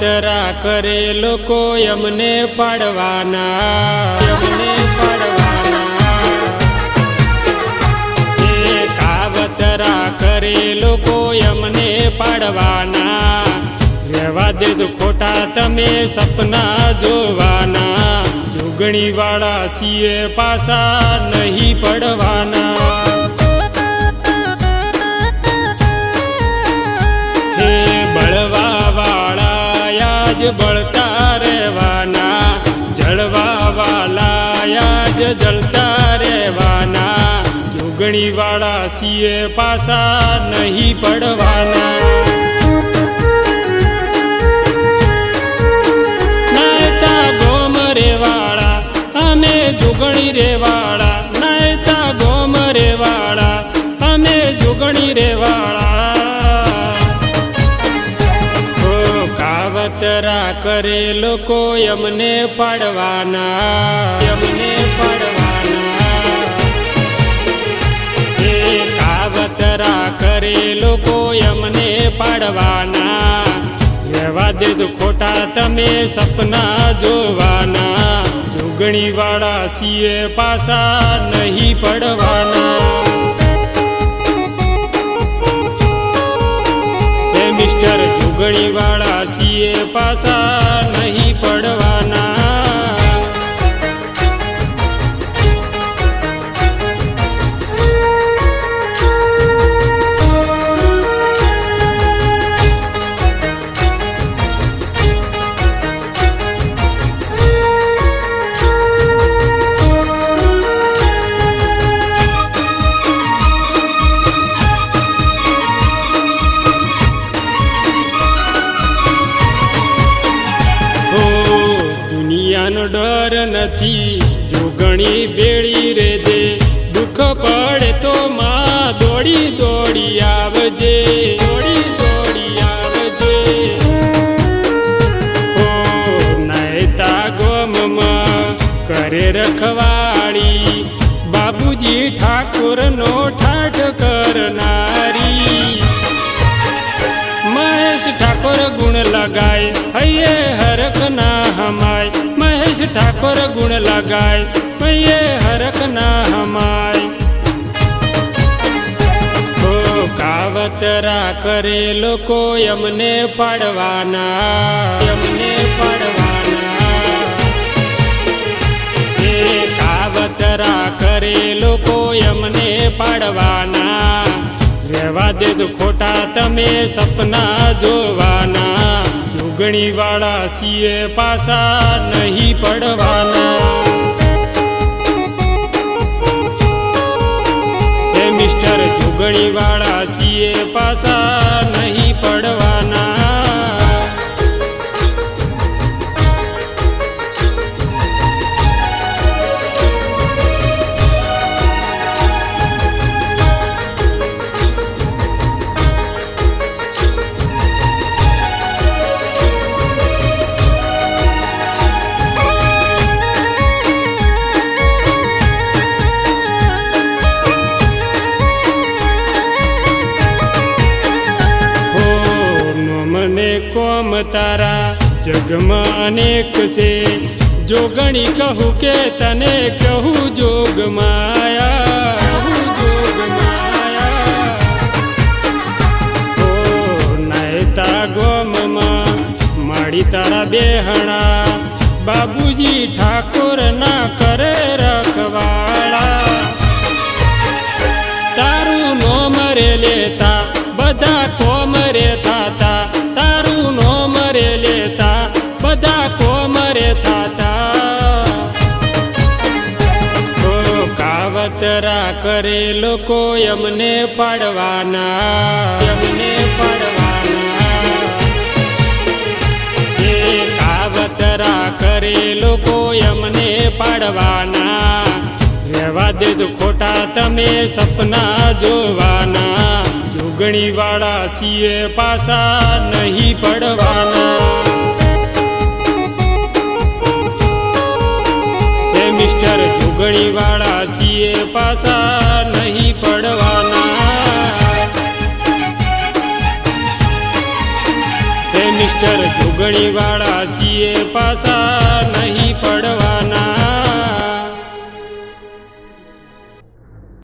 કાવતરા કરે લોકો એમને પાડવાના એમને પાડવાના. કાવતરા કરે લોકો એમને પાડવાના. રહેવા દે ખોટા તમે સપના જોવાના. જોગણી વાળા સીએ પાસા નહીં પડવાના. જલતા રહેવાના. જોગણી વાળા સીએ પાસા નહીં પડવાના. રેવાળા, અમે જોગણી રેવાળા. નાયતા ગોમ રેવાળા, અમે જોગણી રેવાળા. કાવતરા કરે લોકો એમને પાડવાના. પાડવાના. રહેવા દે તો ખોટા, તમે સપના જોવાના. જોગણી વાળા સીએ પાસા નહીં પડવાના. મિસ્ટર જોગણી વાળા સીએ પાસા દુનિયાનો ડર નથી. જો ઘણી બેડી રે દે દુઃખ પડે તો માં દોડી દોડી આવજે. દોડી દોડી આવજે. ઓ નયતા ગોમમાં કરે રખવાળી. બાબુજી ઠાકોરનો ઠાઠ કરનારી. મહેશ ઠાકોર ગુણ લગાય, હૈયે ગુણ લગાય પૈયે હરક ના હમાય ઓ કાવતરા કરે લોકો એમને પાડવાના એમને પાડવાના એ કાવતરા કરે લોકો એમને પાડવાના રહેવા દે ખોટા તમે સપના જોવાના જોગણી વાળા સીએ પાસા નહીં પડવાના. મિસ્ટર જુગણી વાળા સીએ પાસા મને કોમ તારા? જગમાં અનેક છે. જોગણી કહું કે તને કહું જોગ માયા નયતા ગોમમાં માડી તારા બેહણા, બાબુજી ઠાકોર કરે લોકો અમને પાડવાના. એમને પાડવાના. કાવતરા કરે લોકો એમને પાડવાના. રહેવા દે તો ખોટા તમે સપના જોવાના. જોગણી વાળા સીએ પાસા નહીં પડવાના. મિસ્ટર જોગણી વાળા સીએ પાસા નહીં પડવાના. હે મિસ્ટર જોગણી વાળા સીએ પાસા નહીં પડવા